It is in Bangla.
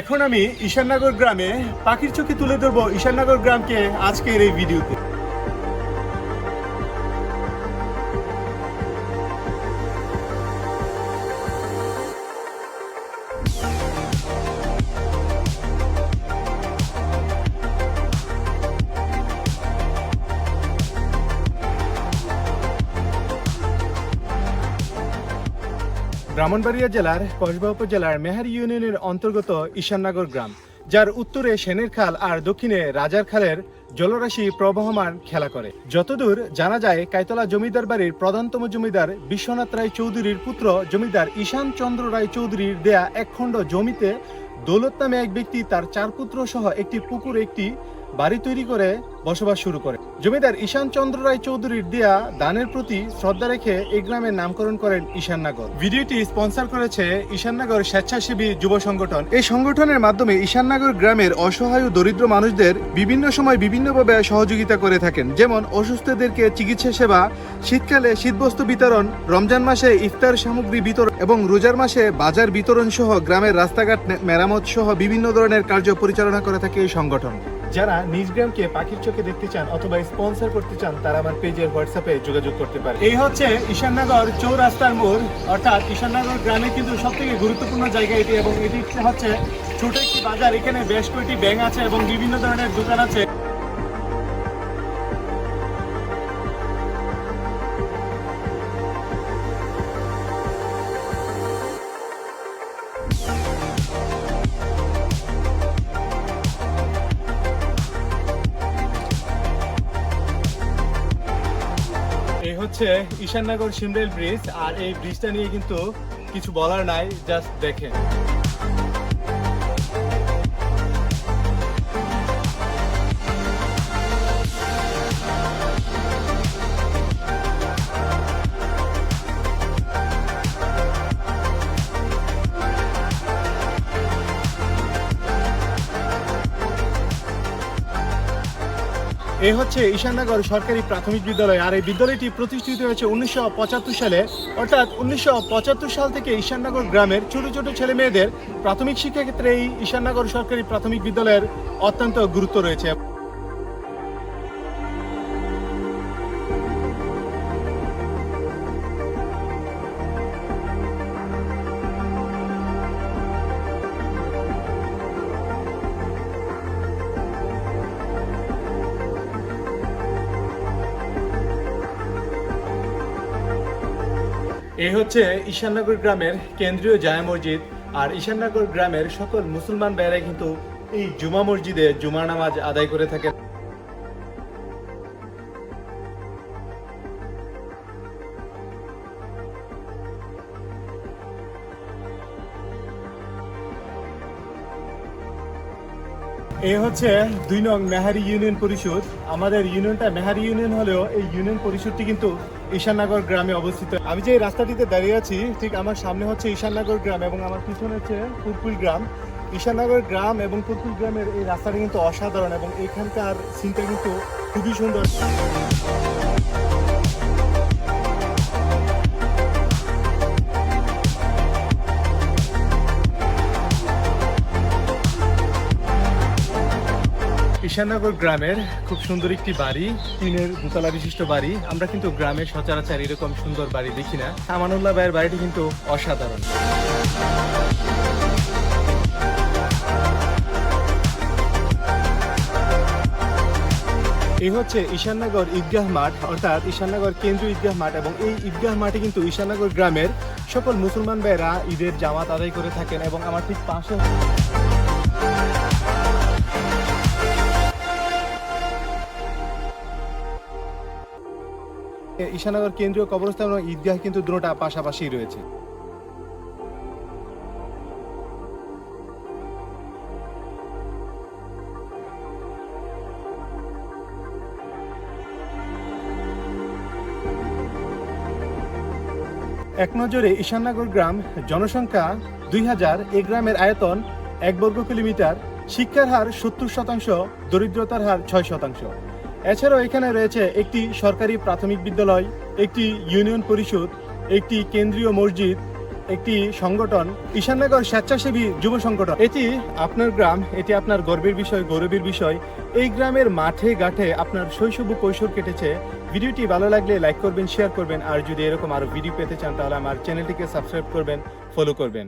এখন আমি ঈশাননগর গ্রামে পাখির চোখে তুলে ধরবো ঈশাননগর গ্রামকে আজকের এই ভিডিওতে। ব্রাহ্মণবাড়িয়া জেলার কসবা উপজেলার মেহারি ইউনিয়নের অন্তর্গত ঈশাননগর গ্রাম, যার উত্তরে সেনের খাল আর দক্ষিণে রাজার খালের জলরাশি প্রবহমান খেলা করে। যতদূর জানা যায়, কাইতলা জমিদার বাড়ির প্রধানতম জমিদার বিশ্বনাথ রায় চৌধুরীর পুত্র জমিদার ঈশান চন্দ্র রায় চৌধুরীর দেয়া একখণ্ড জমিতে দৌলত নামে এক ব্যক্তি, তার চার পুত্র সহ একটি পুকুর, একটি বাড়ি তৈরি করে বসবাস শুরু করে। জমিদার ঈশান চন্দ্র রায় চৌধুরীর দেয়া দানের প্রতি শ্রদ্ধা রেখে এই গ্রামের নামকরণ করেন ঈশাননগর ভিডিওটি স্পন্সর করেছে ঈশাননগর স্বেচ্ছাসেবী যুব সংগঠন। এই সংগঠনের মাধ্যমে ঈশাননগর গ্রামের অসহায় ও দরিদ্র মানুষদের বিভিন্ন সময় বিভিন্নভাবে সহযোগিতা করে থাকেন। যেমন অসুস্থদেরকে চিকিৎসা সেবা, শীতকালে শীতবস্ত্র বিতরণ, রমজান মাসে ইফতার সামগ্রী বিতরণ এবং রোজার মাসে বাজার বিতরণ সহ গ্রামের রাস্তাঘাট মেরামত সহ বিভিন্ন ধরনের কার্য পরিচালনা করে থাকে এই সংগঠন। যারা নিজ গ্রামকে পাখির চোখে দেখতে চান অথবা স্পন্সর করতে চান, তারা আমার পেজের হোয়াটসঅ্যাপে যোগাযোগ করতে পারে। এই হচ্ছে ঈশাননগর চৌরাস্তার মোড়। অর্থাৎ ঈশাননগর গ্রামে কিন্তু সব থেকে গুরুত্বপূর্ণ জায়গা এটি এবং এটি হচ্ছে ছোট একটি বাজার। এখানে বেশ কয়েকটি ব্যাঙ্ক আছে এবং বিভিন্ন ধরনের দোকান আছে। হচ্ছে ঈশাননগর সিমরেল ব্রিজ আর এই ব্রিজটা নিয়ে কিন্তু কিছু বলার নাই জাস্ট দেখেন। এই হচ্ছে ঈশাননগর সরকারি প্রাথমিক বিদ্যালয়। আর এই বিদ্যালয়টি প্রতিষ্ঠিত হয়েছে উনিশশো পঁচাত্তর সালে। অর্থাৎ উনিশশো পঁচাত্তর সাল থেকে ঈশাননগর গ্রামের ছোট ছোট ছেলে মেয়েদের প্রাথমিক শিক্ষাক্ষেত্রে এই ঈশাননগর সরকারি প্রাথমিক বিদ্যালয়ের অত্যন্ত গুরুত্ব রয়েছে। এই হচ্ছে ঈশাননগর গ্রামের কেন্দ্রীয় জায়া মসজিদ। আর ঈশাননগর গ্রামের সকল মুসলমান ভাইয়েরা কিন্তু এই জুমা মসজিদে জুমা নামাজ আদায় করে থাকে এই হচ্ছে দুই নং মেহারি ইউনিয়ন পরিষদ। আমাদের ইউনিয়নটা মেহারি ইউনিয়ন হলেও এই ইউনিয়ন পরিষদটি কিন্তু ঈশাননগর গ্রামে অবস্থিত। আমি যে রাস্তাটিতে দাঁড়িয়ে আছি, ঠিক আমার সামনে হচ্ছে ঈশাননগর গ্রাম এবং আমার পিছনে হচ্ছে পুরপুল গ্রাম। ঈশাননগর গ্রাম এবং পুরপুল গ্রামের এই রাস্তাটা কিন্তু অসাধারণ এবং এখানকার সিনটা কিন্তু খুবই সুন্দর। ঈশাননগর গ্রামের খুব সুন্দর একটি বাড়ি, টিনের দোতলা বিশিষ্ট বাড়ি। আমরা কিন্তু গ্রামে সচরাচর এরকম সুন্দর বাড়ি দেখি না। আমানুল্লাহ ভাইয়ের বাড়িটি কিন্তু অসাধারণ। এই হচ্ছে ঈশাননগর ঈদগাহ মাঠ, অর্থাৎ ঈশাননগর কেন্দ্রীয় ঈদগাহ মাঠ এবং এই ঈদগাহ মাঠে কিন্তু ঈশাননগর গ্রামের সকল মুসলমান ভাইয়েরা ঈদের জামাত আদায় করে থাকেন এবং আমার ঠিক পাশে ঈশানগর কেন্দ্রীয় কবরস্থান এবং ঈদগাহ কিন্তু দুটোটা পাশাপাশি রয়েছে। এক নজরে ঈশাননগর গ্রাম, জনসংখ্যা দুই হাজার, এ গ্রামের আয়তন এক বর্গ কিলোমিটার শিক্ষার হার সত্তর শতাংশ, দরিদ্রতার হার ছয় শতাংশ। এছাড়াও এখানে রয়েছে একটি সরকারি প্রাথমিক বিদ্যালয়, একটি ইউনিয়ন পরিষদ, একটি কেন্দ্রীয় মসজিদ, একটি সংগঠন, ঈশাননগর স্বেচ্ছাসেবী যুব সংগঠন। এটি আপনার গ্রাম, এটি আপনার গর্বের বিষয়, গৌরবের বিষয়। এই গ্রামের মাঠে ঘাটে আপনার শৈশব কৈশোর কেটেছে। ভিডিওটি ভালো লাগলে লাইক করবেন শেয়ার করবেন। আর যদি এরকম আরও ভিডিও পেতে চান, তাহলে আমার চ্যানেলটিকে সাবস্ক্রাইব করবেন ফলো করবেন।